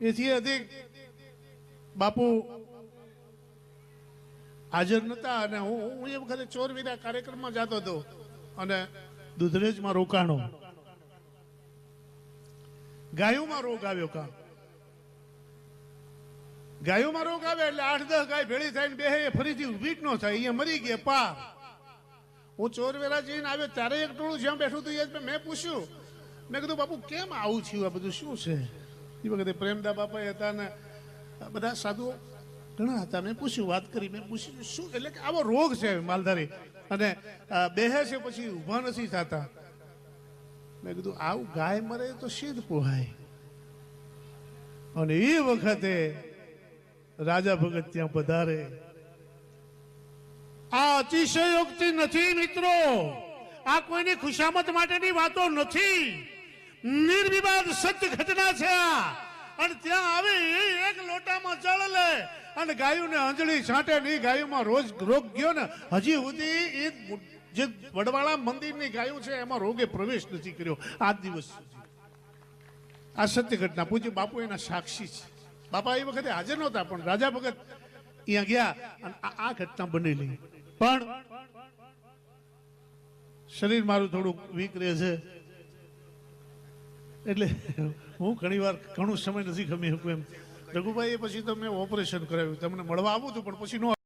એથી અધિક બાપુ હાજર નતા અને હું હું એ વખતે ચોરવીરા કાર્યક્રમમાં જતો હતો અને દુધરેજમાં રોકાણો. ગાયોમાં રોગ આવ્યો કા? ગાયોમાં રોગ આવે એટલે આઠ દસ ગાય ભેળી થઈને બે ફરીથી ઊભી જ ન થાય અહીંયા મરી ગયા પાર. હું ચોરવેરા જઈને આવ્યો ત્યારે એક ટોળું જ્યાં બેઠું હતું એ મેં પૂછ્યું. મેં કીધું, બાપુ, કેમ આવું થયું? આ બધું શું છે? એ વખતે પ્રેમદા બાપા હતા ને બધા સાધુઓ ઘણા હતા. મેં પૂછ્યું, વાત કરી, મેં પૂછ્યું, શું? એટલે કે આવો રોગ છે માલધારી. અને બેહે છે પછી ઊભા નથી થતા. મેં કીધું, આવું ગાય મરે તો સિદ્ધ પોહાય. અને એ વખતે રાજા ભગત ત્યાં પધારે. આ અતિશયોક્તિ નથી મિત્રો. આ કોઈની ખુશામત માટેની વાતો નથી. નિર્વિવાદ સત્ય ઘટના છે આ. અને ત્યાં આવી એક લોટામાં જળ લે અને ગાયોને અંજળી છાંટે નહીં ગાયુંમાં રોજ રોગ ગયો ને, હજી સુધી એ જે વડવાળા મંદિરની ગાયું છે એમાં રોગે પ્રવેશ નથી કર્યો. આ દિવસ આ સત્ય ઘટના. પૂજ્ય બાપુ એના સાક્ષી છે. બાપા એ વખતે હાજર નહોતા, પણ રાજા ભગત અહીંયા ગયા અને આ આ ઘટના બનેલી. પણ શરીર મારું થોડુંક વીક રહે છે. એટલે હું ઘણી વાર ઘણું સમય નથી ગમી શકું એમ. રઘુભાઈએ પછી તો મેં ઓપરેશન કરાવ્યું, તમને મળવા આવું હતું પણ પછી નો